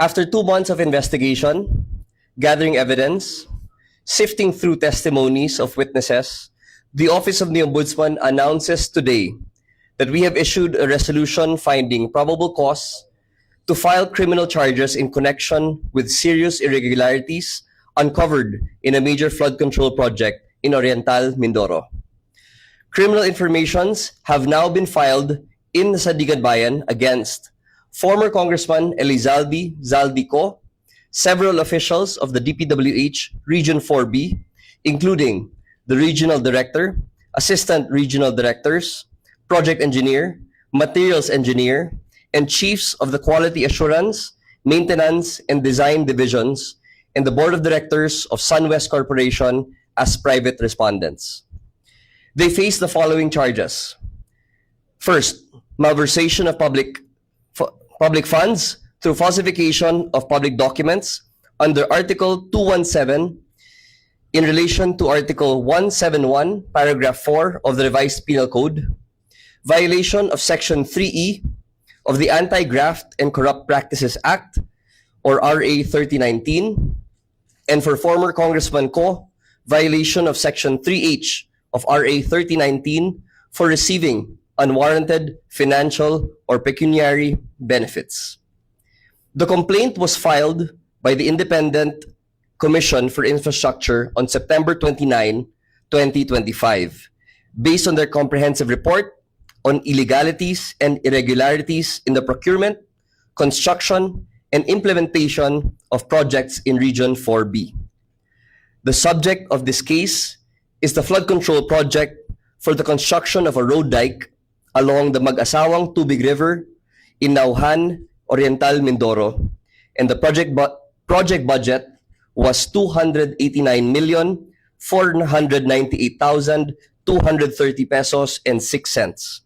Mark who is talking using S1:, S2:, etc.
S1: After two months of investigation, gathering evidence, sifting through testimonies of witnesses, the Office of the Ombudsman announces today that we have issued a resolution finding probable cause to file criminal charges in connection with serious irregularities uncovered in a major flood control project in Oriental Mindoro. Criminal informations have now been filed in the Sandigan Bayan against former Congressman Elizalde Zaldico, several officials of the DPWH Region 4B, including the Regional Director, Assistant Regional Directors, Project Engineer, Materials Engineer, and Chiefs of the Quality Assurance, Maintenance, and Design Divisions, and the Board of Directors of SunWest Corporation as private respondents. They face the following charges. First, malversation of public public funds through falsification of public documents under Article 217 in relation to Article 171, Paragraph 4 of the Revised Penal Code, violation of Section 3E of the Anti-Graft and Corrupt Practices Act, or RA 3019, and for former Congressman Ko, violation of Section 3H of RA 3019 for receiving unwarranted financial or pecuniary benefits. The complaint was filed by the Independent Commission for Infrastructure on September 29, 2025, based on their comprehensive report on illegalities and irregularities in the procurement, construction, and implementation of projects in Region 4B. The subject of this case is the flood control project for the construction of a road dike along the Mag-asawang Tubig River in Nauhan, Oriental Mindoro, and the project bu- project budget was 289 million 498,230 pesos and 6 cents.